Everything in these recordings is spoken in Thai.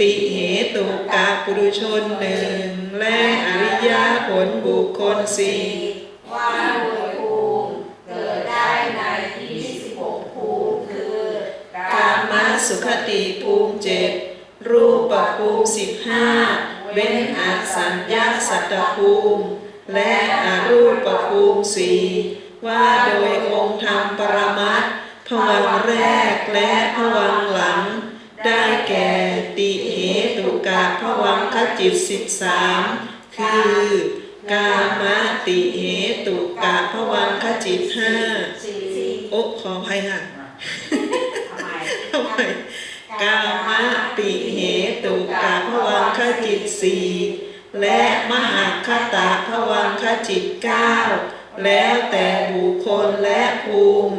ติเหตุกะปุรุชนหนึ่งและอริยผลบุคคลสี่ว่าโดยภูมิเกิดได้ใน26ภูมิคือกามาสุขติภูมิเจ็ดรูปภูมิสิบห้าเว้นอาสัญญาสัตตภูมิ และอรูปภูมิสี่ว่าโดยองค์ธรรมปรมัตถ์ผวังแรกและ ตุกะผวังคจิตสิบสามคือกามติเหตุกะผวังคจิตห้าสี่โอ้ขออภัยค่ะทำไมทำไมกามติเหตุกะผวังคจิตสี่และมหาคตะผวังคจิตเก้าแล้วแต่บุคคลและภูมิ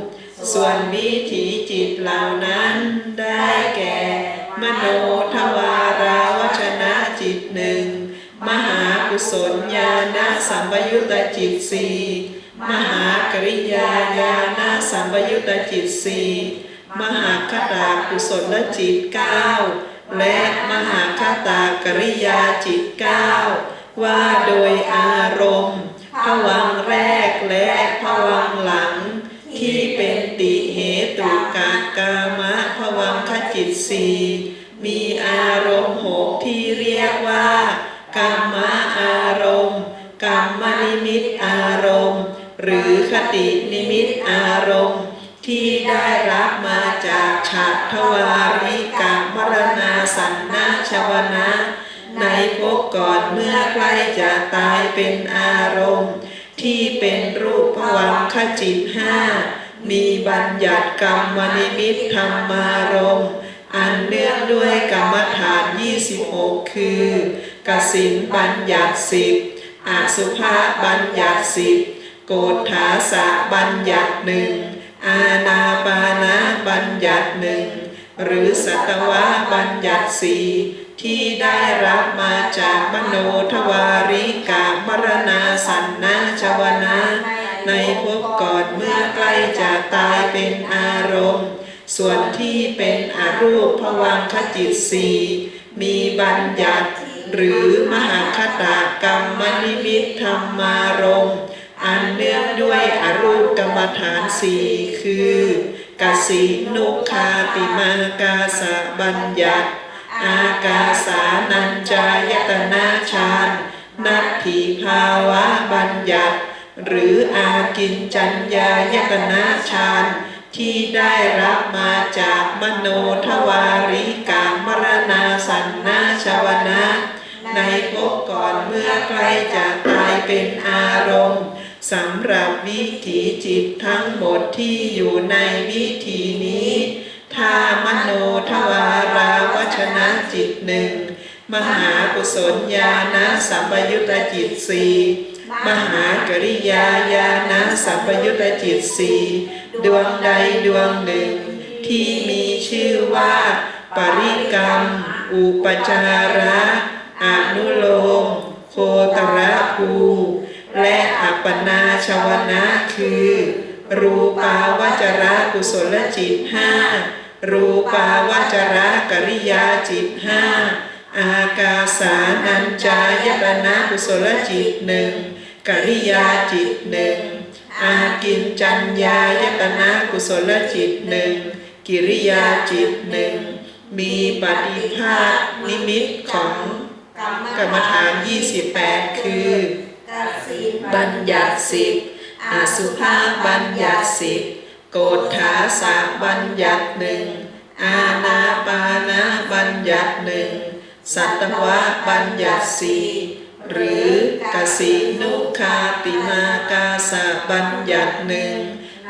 ส่วนวิถีจิตเหล่านั้นได้แก่ มโนทวาร กุศลญาณสัมปยุตตจิตสี่มหากริยาญาณสัมปยุตตจิตสี่มหาคตากุศลจิตเก้าและมหาคตากริยาจิตเก้าว่าโดยอารมณ์ภวังแรกและภวังหลัง ที่เป็นติเหตุกากามะภวังคจิตสี่มีอารมณ์หกที่เรียกว่า กามมอารมณ์กรรมนิมิตอารมณ์ หรือคตินิมิตอารมณ์ ที่ได้รับมาจากฉัตรทวาริกามรณาสันนาชวนะในภพก่อนเมื่อใกล้จะตายเป็นอารมณ์ ที่เป็นรูปภวังคจิตห้ามีบัญญัติกรรมนิมิตธรรมารมณ์ อันเนื่องด้วยกรรมฐาน 26 คือ กสินบัญญัติสิบอสุภาบัญญัติสิบโกฏฐาสะบัญญัติหนึ่งอาณาปานะบัญญัติหนึ่งหรือสัตวะบัญญัติสี่ที่ได้รับมาจากมโนทวาริกามรณาสันนาชวนะในภพก่อนเมื่อใกล้จะตายเป็นอารมณ์ ส่วนที่เป็นอรูปภวังคจิตสีมีบัญญัติ หรือมหาคตากรรมนิมิตธรรมารมณ์อันเนื่องด้วยอรูปกรรมฐานสี่คือกสินุคาติมากาสะบัญญัติ อากาสานัญจายตนาฌานนัตถิภาวะบัญญัติ หรืออากินจัญญายตนาฌานที่ได้รับมาจากมโนทวาริกามรณาสันนาชวนะ ในภพก่อนเมื่อใกล้จะตายเป็นอารมณ์สำหรับวิถีจิตทั้งหมดที่อยู่ในวิถีนี้ถ้ามโนทวาราวชนะจิตหนึ่งมหากุศลญาณสัมปยุตจิตสี่มหากริยาญาณสัมปยุตตจิตสี่ดวงใดดวงหนึ่ง ที่มีชื่อว่า ปริกรรม อุปจาระ อนุโลม โคตรภูและอัปปนาชวนะคือ รูปาวจระกุศลจิตห้ารูปาวจระกริยาจิตห้าอากาสานัญจายตนะกุศลจิตหนึ่งกริยาจิตหนึ่งอากินจัญญายตนะกุศลจิตหนึ่งกิริยาจิตหนึ่งมีปฏิภาคนิมิตของ กรรมฐาน 28 คือกสินบัญญัติสิบอสุภาพบัญญัติสิบโกฏฐาสาบัญญัติหนึ่งอาณาปานะบัญญัติหนึ่งสัตวะบัญญัติสี่หรือกสินุคาติมากาสะบัญญัติหนึ่ง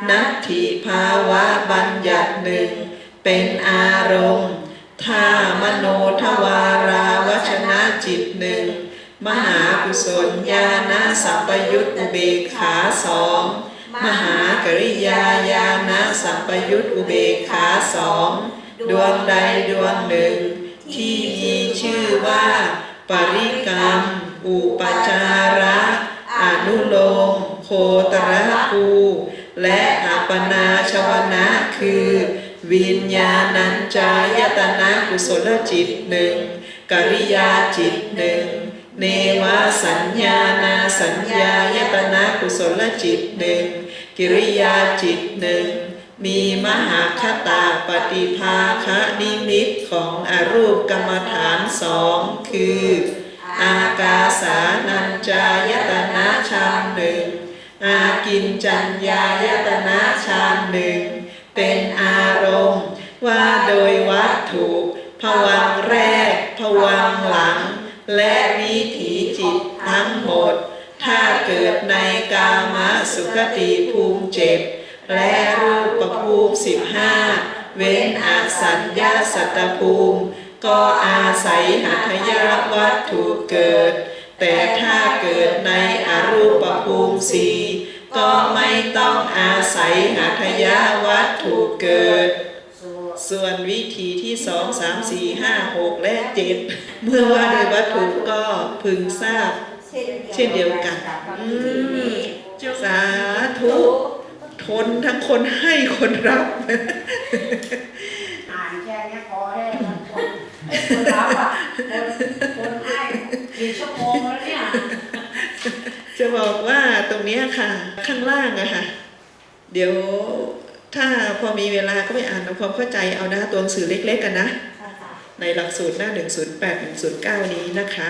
นัตถิภาวะบัญญัติหนึ่งเป็นอารมณ์ถ้ามโนทวาราวชนะ จิตหนึ่ง มหากุศลญาณสัมปยุตอุเบกขาสองมหากริยาญาณสัมปยุตอุเบกขาสองดวงใดดวงหนึ่ง ที่มีชื่อว่า ปริกรรม อุปจาระอนุโลมโคตรภูและอัปนาชวนะคือ วิญญาณัญจายตนะกุศลจิตหนึ่ง กริยาจิตหนึ่ง เนวาสัญญานาสัญญายตนะกุศลจิตหนึ่ง กิริยาจิตหนึ่ง มีมหาคตาปฏิภาคะนิมิตของอรูปกรรมฐานสองคือ อากาสานัญจายตนะฌานหนึ่ง อากินจัญญายตนะฌานหนึ่ง เป็นอารมณ์ว่าโดยวัตถุผวังค์แรกผวังค์ หลัง และวิถีจิตทั้งหมด ถ้าเกิดในกามสุขติภูมิเจ็ดและรูปภูมิสิบห้าเว้นอาสัญญาสัตภูมิ ก็อาศัยหัตถยวัตถุเกิด แต่ถ้าเกิดในอรูปภูมิสี่ก็ไม่ต้องอาศัยหัตถยวัตถุเกิด ส่วนวิธีที่สองสามสี่ห้าหกและเจ็ดเมื่อว่าโดยวัตถุก็พึงทราบ เช่นเดียวกันอืมสาธุ ทนทั้งคนให้คนรับอ่านแค่เนี้ยพอได้แล้วคนคนรับอะคนคนให้กี่ชั่วโมงแล้วเนี่ยจะบอกว่าตรงเนี้ยค่ะ ข้างล่างอะค่ะ เดี๋ยว ถ้าพอมีเวลาก็ไปอ่านทำความเข้าใจเอานะตัวหนังสือเล็กๆกันนะ ในหลักสูตรหน้า 108 109 นี้นะคะ